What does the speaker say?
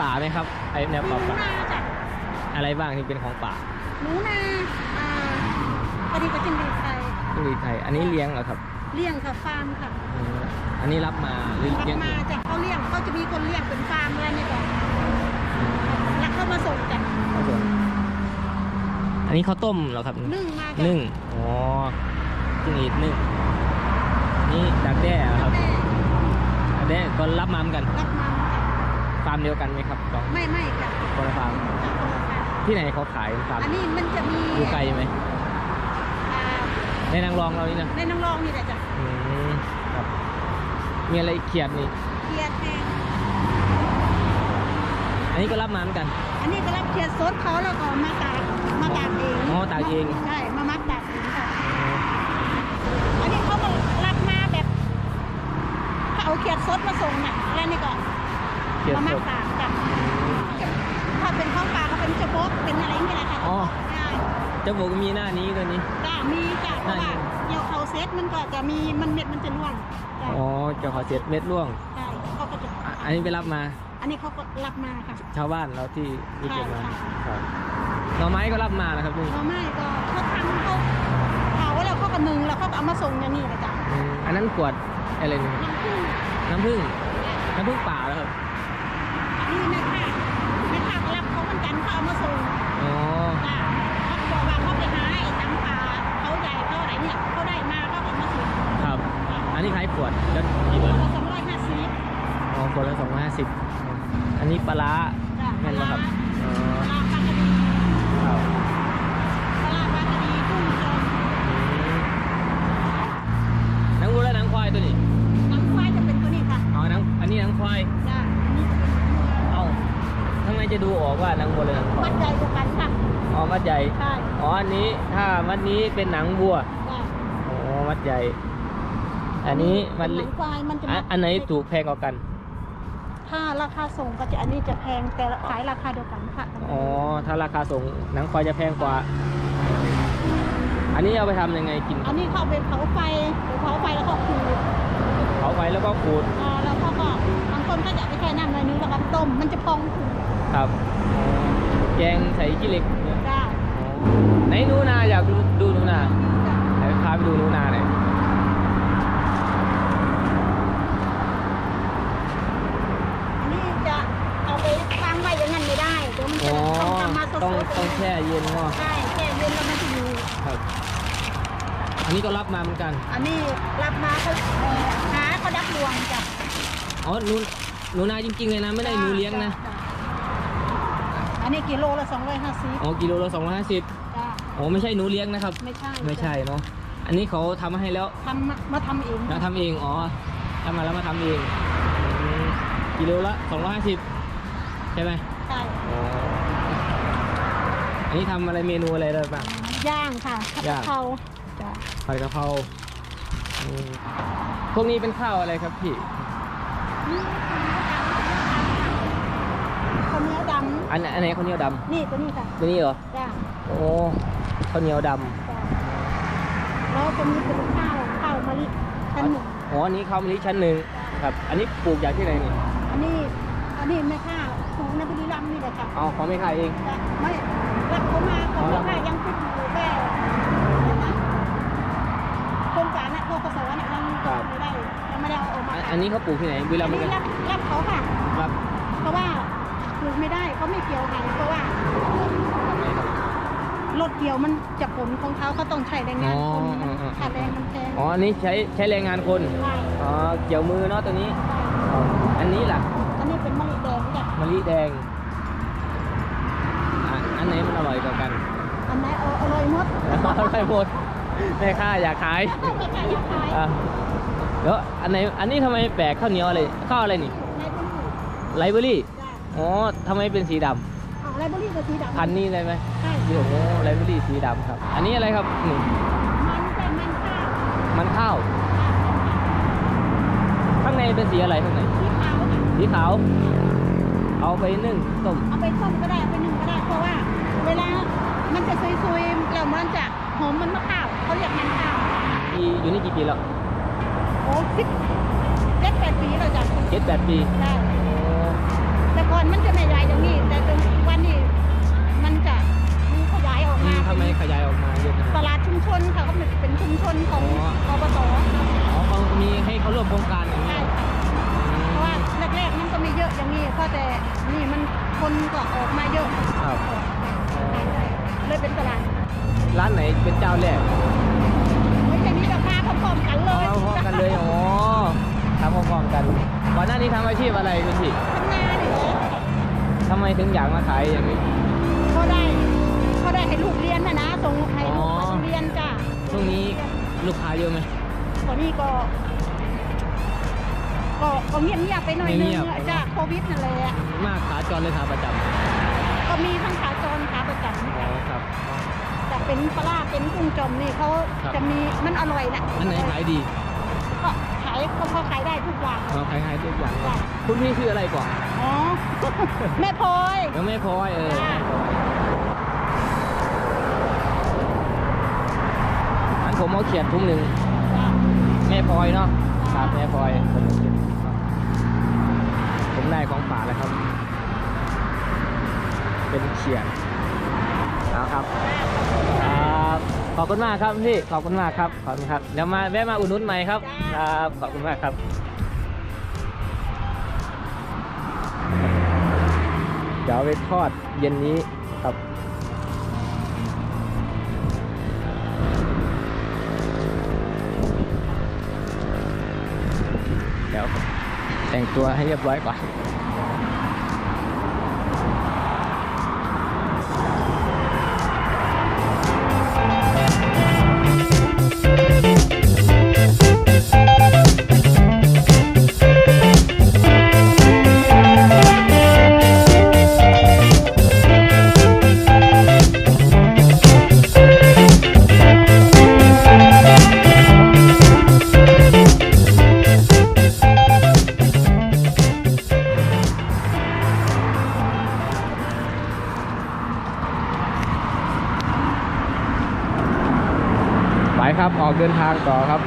ป่าไหมครับไอแนวหนูป่าป่านาจ้ะอะไรบ้างที่เป็นของป่าหนูนาอ่าปฏิบัติจินดีไทยที่มีไทยอันนี้เลี้ยงเหรอครับเลี้ยงค่ะฟาร์มค่ะอืมอันนี้รับมาหรือรับเลี้ยงมาเองจากเขาเลี้ยงเขาจะมีคนเลี้ยงเป็นฟาร์มอะไรนี่ก่อนแล้วเขามาส่งจ้ะครับผมอันนี้ข้าวต้มเหรอครับนึ่งมาจ้ะนึ่งอ๋อจิ้งหรีดนึ่งนี่ดักแด้เหรอครับ แต่ดักแด้ก็รับมาเหมือนกันรับมาจ้ะ ฟาร์มเดียวกันไหมครับสองไม่ไม่จ้ะคนละฟาร์มจ้ะคนละฟาร์มที่ไหนเขาขายฟาร์มอันนี้มันจะมีอยู่ไกลไหมอ่าในนางรองเรานี่นะในน้ำรองนี่แหละจ้ะอืมครับมีอะไรเขียดนี่เทียดแพงอันนี้ก็รับมาเหมือนกัน อันนี้ก็รับเทียดซดเขาแล้วก็มาตากมาตากเองอ๋อตากเองใช่มามัดตากเองค่ะอันนี้เขาก็รับมาแบบเขาเอาเขียดสดมาส่งน่ะแล้วนี่ก็ เขียดมาสมักดตากจ้ะถ้าเป็นข้าวปลาก็เป็นเฉพาะเป็นอะไรอย่างเงี้ยแหละค่ะอ๋อใช่เจะบอกว่ามีหน้านี้ตัวนี้ จ้ะมีจ้ะเพราะว่าได้เดี๋ยวเขาเซ็ตมันก็จะมีมันเม็ดมันจะร่วงจ้ะอ๋อเจ้าขอเจ็ดเม็ดร่วงใช่เขาก็จะอะอันนี้ไปรับมา อันนี้เขาก็รับมาค่ะ ชาวบ้านเราที่รู้จักมาใช่ค่ะ ครับหน่อไม้ก็รับมานะครับนี่เพราะไม่ก็เขาทำเขาเผาแล้วเขาก็นึ่งแล้วเขาก็เอามาส่งอย่างนี้แหละจ้ะอืมอันนั้นขวดอะไรนี่น้ำผึ้งน้ำผึ้งน้ำผึ้งป่าแล้วครับ อันนี้แม่ค้าแม่ค้าก็รับเขาเหมือนกันเขาเอามาส่งอ๋อจ้ะเขาบอกว่าเขาไปหาไอ้ตำปลาเขาใหญ่เขาอะไรเนี่ยเขาได้มาเขาก็มาส่งครับอันนี้ขายขวดแล้วกี่บาทละสองร้อยห้าสิบอ๋อขวดละสองร้อยห้าสิบอันนี้ปลาร้าจ้ะแม่นแล้วครับอ๋อปลาปลากระดีครับปลาปลากระดีกุ้งจอมหนังวัวและหนังควายตัวนี้ น้ำควายจะเป็นตัวนี้ค่ะอ๋อหนังอันนี้หนังควาย จ้ะ ไมจะดูออกว่าหนังวัวหรือหนังความัยดใหญ่กว่ากันค่ะอ๋อมัดใหญ่ใช่อ๋ออันนี้ถ้ามัดนี้เป็นหนังวัวจ้ะอ๋อมัดใหญ่ อันนี้มันเป็นหนังควายมันจะอันมัดอันไหนถูกแพงกว่ากัน ถ้าราคาส่งก็จะอันนี้จะแพงแต่ขายราคาเดียวกันค่ะอ๋อถ้าราคาส่งหนังควายจะแพงกว่า อันนี้เอาไปทำยังไงกิน อันนี้เขาเอาไปเผาไฟหรือเผาไฟแล้วก็ขูดเผาไฟแล้วก็ขูดอ่าแล้วเขาก็บางคนก็จะเอาไปแช่น้ำหน่อยนึงแล้วก็ต้มมันจะพองขูด ครับอ๋อแกงใส่ขี้เหล็กเนี่ยจ้าอ๋อไหนหนูนาอยากดูดูหนูนาจ้าไหนพาไปดูหนูนาหน่อยอันนี้จะเอาไปวางไว้อย่างนั้นไม่ได้เดี๋ยวมันอ๋จะอต้องทำมาสดๆต้องต้องแช่เย็นเนาะใช่แช่เย็นแล้วมันจะอยู่ครับ อันนี้ก็รับมาเหมือนกัน อันนี้รับมาเขาเอ่อหาเขาดักลวงจ้ะอ๋อหนูหนูนาจริงๆเลยนะไม่ได้หนูเลี้ยงนะจ้ อันนี้กิโลละสองร้อยห้าสิบอ๋อกิโลละสองร้อยห้าสิบจ้าอ๋อไม่ใช่หนูเลี้ยงนะครับ ไม่ใช่ไม่ใช่เนาะอันนี้เขาทำมาให้แล้วทำมามาทำเองเราทำเองอ๋อทำมาแล้วมาทำเองอืมกิโลละสองร้อยห้าสิบใช่ไหมใช่อ๋ออันนี้ทำอะไรเมนูอะไรได้บ้าง ย่างค่ะผัดย่างกะเพราจ้ะผัดกะเพราอืมพวกนี้เป็นข้าวอะไรครับพี่ข้าวเหนียวด อันอันไหนข้าวเหนียวดำนี่ตัวนี้ค่ะำตัวนี้เหรอ จ้าโอ้ข้าวเหนียวดจ้าแล้วจะมีเป็นข้าวข้าวมะลิชั้นหนึ่งำอ๋ออันนี้ข้าวมะลิชั้นหนึ่งครับ อันนี้ปลูกจากที่ไหนนี่อันนี้อันนี้ไม่ข้าวสูงในบุรีรัมย์นี่แหละค่ะเอาเขาไม่ขายเอง จ้ะไม่รับเขามาเขาอ๋อรับไม่ยังติดอยู่แค่โครงการน่ะโคกสน่ะยังไม่ได้ยังไม่ได้เอาออกมาอันอันนี้เขาปลูกที่ไหนบุรีรัอัมนย์เหมือนนี้กันรับรับเขาค่ะ ครับ เพราะว่า ปลูกไม่ได้เขาไม่เกี่ยวกันเพราะว่าทำไมครับรถเกี่ยวมันจะผลของเขาเขาต้องใช้แรงงานคนอ๋ออ๋ออ๋อค่าแรงมันแพงอ๋ออันนี้ใช้ใช้แรงงานคนใช่อ๋อเกี่ยวมือเนาะตัวนี้ อันนี้ล่ะอันนี้เป็นมะลิแดงจ้ะมะลิแดงอะอันไหนมันอร่อยกว่ากันอันไหนเอาอร่อยหมดอร่อยหมดแม่ค้าอยากขายต้องไปขายยังขายอะเดี๋ยวอันไหนอันนี้ทำไมแปลกข้าวเหนียวอะไรข้าวอะไรนี่ในบุรีไลเบอรี่จ้ะ อ๋อทำไมเป็นสีดำอ๋อในบุรีกับสีดำพันธุ์นี้เลยไหมใช่โอ้โหไลเบอรี่สีดำครับ อันนี้อะไรครับนี่มันจะมันข้าวมันข้าว ข้างในเป็นสีอะไรข้างในสีขาวค่ะสีขาว เอาไปนึ่งต้ม เอาไปต้มก็ได้เอาไปนึ่งก็ได้เพราะว่า เวลามันจะซุยๆแล้วมันจะหอมมันมะข้าวเขาเรียกมันข้าวปีอยู่นี่กี่ปีแล้วโอ้สิบเจ็ดแปดปีแล้วจ้ะเจ็ดแปดปี ได้โอ้แต่ก่ก่ อนมันจะไม่ใหญ่อย่างนี้ แต่ตรงวันนี้มันจะมีขยายออกอืมามทำไมขยายออกมาเยอะขนาดตนั้นลาดชุมชนค่ะก็เป็นชุมชนของอ๋ออบตอ๋อเขามีให้เขาร่วมโครงการอย่างนี้ใช่ค่ะเพราะว่าแรกๆมันก็มีเยอะอย่างนี้เพราะแต่นี่มันคนก็ออกมาเยอะครับ เลยเป็นตลาดร้านไหนเป็นเจ้าแรกไม่ใช่มีราคาพร้อมๆกันเลเอายมาพร้อมกันเลย อ๋อทำพร้อมๆกันก่อนหน้านี้ทำอาชีพอะไรคุณพี่ทำงานนี่เหรอ ทำไมถึงอยากมาขายอย่างนี้ก็ได้ก็ได้ให้ลูกเรียนนะนะส่งให้ลูกอ๋อไปโรงเรียนจ้ะช่วงนี้ลูกค้าเยอะไหมตอนนี้ก็ ก็ก็เงียบเงียบๆไปหน่อยนึเงีงยบๆอะจ้ะโควิดนั่นแหละมากขาจรเลยขาประจำก็มีทั้งขาจรขาประจอ๋อครับำแต่เป็นปลาร้าเป็นกุ้งจอมนี่เขาครับจะมีมันอร่อยนะอันไหนขายดีก็ขายก็พอขายได้ทุกอย่างเราขายขายทุกอย่างจ้ะคุณพี่ชื่ออะไรก่อน อ๋อ แม่พลอยยังไม่พลอยเออจ้ะอันผมเอาเขียดทุ่งหนึ่งจ้ะแม่พลอยเนาะคจ้ะรับแม่พลอยผมเอาเขียดผมได้ของป่าแล้วครับ เป็นเขียดเอาครับครับ ขอบคุณมากครับพี่ ขอบคุณมากครับ ขอบคุณครับ เดี๋ยวมาแวะมาอุดหนุนใหม่ครับ ครับ ขอบคุณมากครับ เดี๋ยวเอาไปทอดเย็นนี้ครับเดี๋ยวแต่งตัวให้เรียบร้อยก่อนายครับออกเดินทางต่อครับ